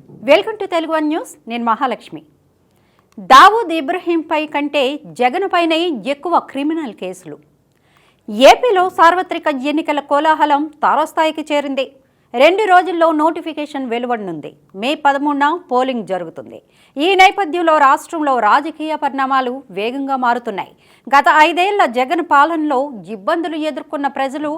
Welcome to Telugu one news. నేను మహాలక్ష్మి. దావూద్ ఇబ్రహీంపై కంటే జగన్పైనే ఎక్కువ క్రిమినల్ కేసులు. ఏపీలో సార్వత్రిక ఎన్నికల కోలాహలం తారస్థాయికి చేరింది. రెండు రోజుల్లో నోటిఫికేషన్ వెలువడనుంది. మే పదమూడున పోలింగ్ జరుగుతుంది. ఈ నేపథ్యంలో రాష్ట్రంలో రాజకీయ పరిణామాలు వేగంగా మారుతున్నాయి. గత ఐదేళ్ళ జగన్ పాలనలో ఇబ్బందులు ఎదుర్కొన్న ప్రజలు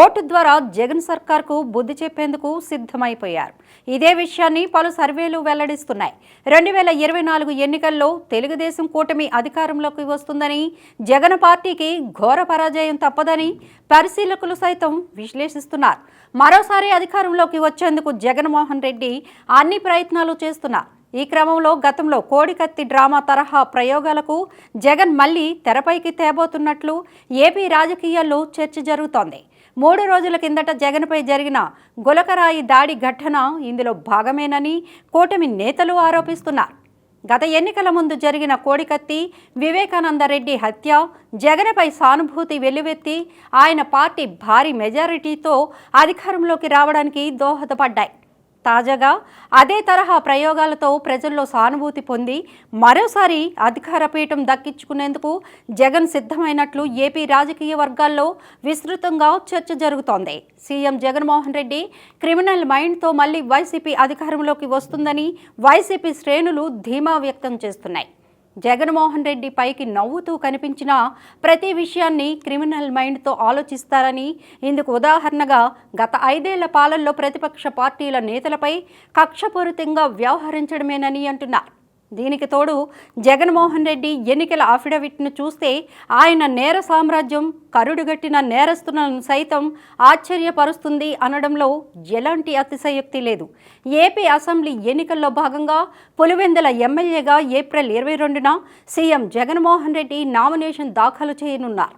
ఓటు ద్వారా జగన్ సర్కార్కు బుద్ధి చెప్పేందుకు సిద్ధమైపోయారు. ఇదే విషయాన్ని పలు సర్వేలు వెల్లడిస్తున్నాయి. రెండు వేల ఇరవై నాలుగు ఎన్నికల్లో తెలుగుదేశం కూటమి అధికారంలోకి వస్తుందని జగన్ పార్టీకి ఘోర పరాజయం తప్పదని పరిశీలకులు సైతం విశ్లేషిస్తున్నారు. మరోసారి అధికారంలోకి వచ్చేందుకు జగన్మోహన్ రెడ్డి అన్ని ప్రయత్నాలు చేస్తున్నారు ఈ క్రమంలో గతంలో కోడికత్తి డ్రామా తరహా ప్రయోగాలకు జగన్ మళ్ళీ తెరపైకి తేబోతున్నట్లు ఏపీ రాజకీయాల్లో చర్చ జరుగుతోంది. మూడు రోజుల కిందట జగన్పై జరిగిన గులకరాయి దాడి ఘటన ఇందులో భాగమేనని కూటమి నేతలు ఆరోపిస్తున్నారు. గత ఎన్నికల ముందు జరిగిన కోడికత్తి వివేకానందరెడ్డి హత్య జగన్పై సానుభూతి వెల్లువెత్తి ఆయన పార్టీ భారీ మెజారిటీతో అధికారంలోకి రావడానికి దోహదపడ్డాయి. తాజాగా అదే తరహా ప్రయోగాలతో ప్రజల్లో సానుభూతి పొంది మరోసారి అధికార పీఠం దక్కించుకునేందుకు జగన్ సిద్ధమైనట్లు ఏపీ రాజకీయ వర్గాల్లో విస్తృతంగా చర్చ జరుగుతోంది. సీఎం జగన్మోహన్ రెడ్డి క్రిమినల్ మైండ్తో మళ్ళీ వైసీపీ అధికారంలోకి వస్తుందని వైసీపీ శ్రేణులు ధీమా వ్యక్తం చేస్తున్నాయి. జగన్మోహన్ రెడ్డి పైకి నవ్వుతూ కనిపించిన ప్రతి విషయాన్ని క్రిమినల్ మైండ్తో ఆలోచిస్తారని ఇందుకు ఉదాహరణగా గత ఐదేళ్ళ పాలనలో ప్రతిపక్ష పార్టీల నేతలపై కక్షపూరితంగా వ్యవహరించడమేనని అంటున్నారు. దీనికి తోడు జగన్మోహన్ రెడ్డి ఎన్నికల అఫిడవిట్ను చూస్తే ఆయన నేర సామ్రాజ్యం కరుడుగట్టిన నేరస్తులను సైతం ఆశ్చర్యపరుస్తుంది అనడంలో ఎలాంటి అతిశయోక్తి లేదు. ఏపీ అసెంబ్లీ ఎన్నికల్లో భాగంగా పులివెందుల ఎమ్మెల్యేగా ఏప్రిల్ ఇరవై రెండున సీఎం జగన్మోహన్ రెడ్డి నామినేషన్ దాఖలు చేయనున్నారు.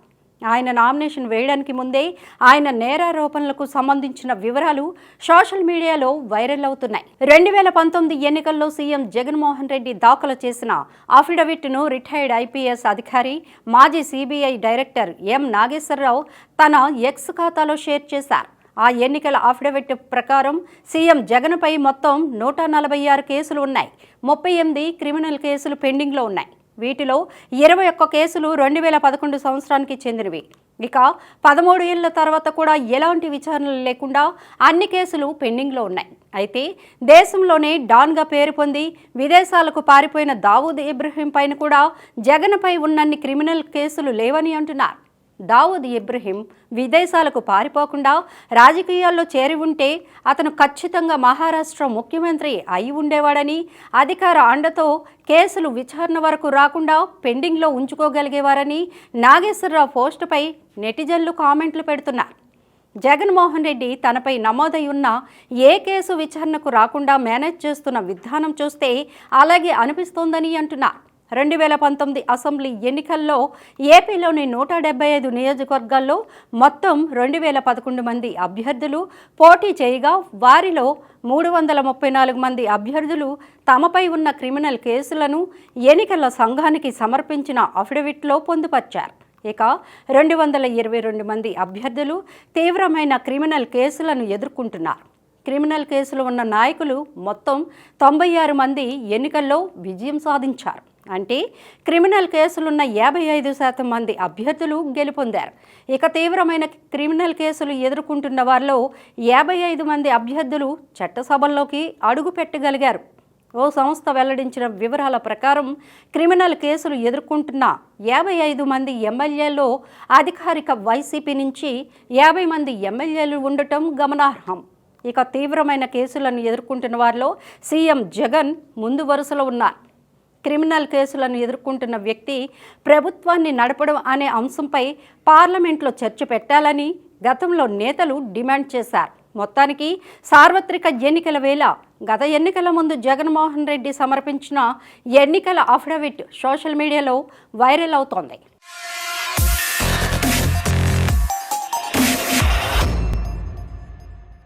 ఆయన నామినేషన్ వేయడానికి ముందే ఆయన నేరారోపణలకు సంబంధించిన వివరాలు సోషల్ మీడియాలో వైరల్ అవుతున్నాయి. రెండు వేల పంతొమ్మిది ఎన్నికల్లో సీఎం జగన్మోహన్ రెడ్డి దాఖలు చేసిన అఫిడవిట్ను రిటైర్డ్ ఐపీఎస్ అధికారి మాజీ సిబిఐ డైరెక్టర్ ఎం నాగేశ్వరరావు తన ఎక్స్ ఖాతాలో షేర్ చేశారు. ఆ ఎన్నికల అఫిడవిట్ ప్రకారం సీఎం జగన్పై మొత్తం నూట నలభై ఆరు కేసులు ఉన్నాయి. ముప్పై ఎనిమిది క్రిమినల్ కేసులు పెండింగ్లో ఉన్నాయి. వీటిలో ఇరవై ఒక్క కేసులు రెండు వేల పదకొండు సంవత్సరానికి చెందినవి. ఇక పదమూడు ఏళ్ళ తర్వాత కూడా ఎలాంటి విచారణలు లేకుండా అన్ని కేసులు పెండింగ్లో ఉన్నాయి. అయితే దేశంలోనే డాన్గా పేరు పొంది విదేశాలకు పారిపోయిన దావూద్ ఇబ్రహీం పైన కూడా జగన్పై ఉన్నన్ని క్రిమినల్ కేసులు లేవని అంటున్నారు. దావూద్ ఇబ్రహీం విదేశాలకు పారిపోకుండా రాజకీయాల్లో చేరి ఉంటే అతను ఖచ్చితంగా మహారాష్ట్ర ముఖ్యమంత్రి అయి ఉండేవాడని అధికార అండతో కేసులు విచారణ వరకు రాకుండా పెండింగ్లో ఉంచుకోగలిగేవారని నాగేశ్వరరావు పోస్టుపై నెటిజన్లు కామెంట్లు పెడుతున్నారు. జగన్మోహన్ రెడ్డి తనపై నమోదై ఉన్న ఏ కేసు విచారణకు రాకుండా మేనేజ్ చేస్తున్న విధానం చూస్తే అలాగే అనిపిస్తోందని అంటున్నారు. రెండు వేల పంతొమ్మిది అసెంబ్లీ ఎన్నికల్లో ఏపీలోని నూట డెబ్బై ఐదు నియోజకవర్గాల్లో మొత్తం రెండు వేల పదకొండు మంది అభ్యర్థులు పోటీ చేయగా వారిలో మూడు వందల ముప్పై నాలుగు మంది అభ్యర్థులు తమపై ఉన్న క్రిమినల్ కేసులను ఎన్నికల సంఘానికి సమర్పించిన అఫిడవిట్లో పొందుపర్చారు. ఇక రెండు వందల ఇరవై రెండు మంది అభ్యర్థులు తీవ్రమైన క్రిమినల్ కేసులను ఎదుర్కొంటున్నారు. క్రిమినల్ కేసులు ఉన్న నాయకులు మొత్తం తొంభై ఆరు మంది ఎన్నికల్లో విజయం సాధించారు. అంటే క్రిమినల్ కేసులున్న యాభై ఐదు శాతం మంది అభ్యర్థులు గెలుపొందారు. ఇక తీవ్రమైన క్రిమినల్ కేసులు ఎదుర్కొంటున్న వారిలో యాభై ఐదు మంది అభ్యర్థులు చట్టసభల్లోకి అడుగు పెట్టగలిగారు. ఓ సంస్థ వెల్లడించిన వివరాల ప్రకారం క్రిమినల్ కేసులు ఎదుర్కొంటున్న యాభై ఐదు మంది ఎమ్మెల్యేల్లో అధికారిక వైసీపీ నుంచి యాభై మంది ఎమ్మెల్యేలు ఉండటం గమనార్హం. ఇక తీవ్రమైన కేసులను ఎదుర్కొంటున్న వారిలో సీఎం జగన్ ముందు వరుసలో ఉన్నారు. క్రిమినల్ కేసులను ఎదుర్కొంటున్న వ్యక్తి ప్రభుత్వాన్ని నడపడం అనే అంశంపై పార్లమెంట్లో చర్చ పెట్టాలని గతంలో నేతలు డిమాండ్ చేశారు. మొత్తానికి సార్వత్రిక ఎన్నికల వేళ గత ఎన్నికల ముందు జగన్మోహన్ రెడ్డి సమర్పించిన ఎన్నికల అఫిడవిట్ సోషల్ మీడియాలో వైరల్ అవుతోంది.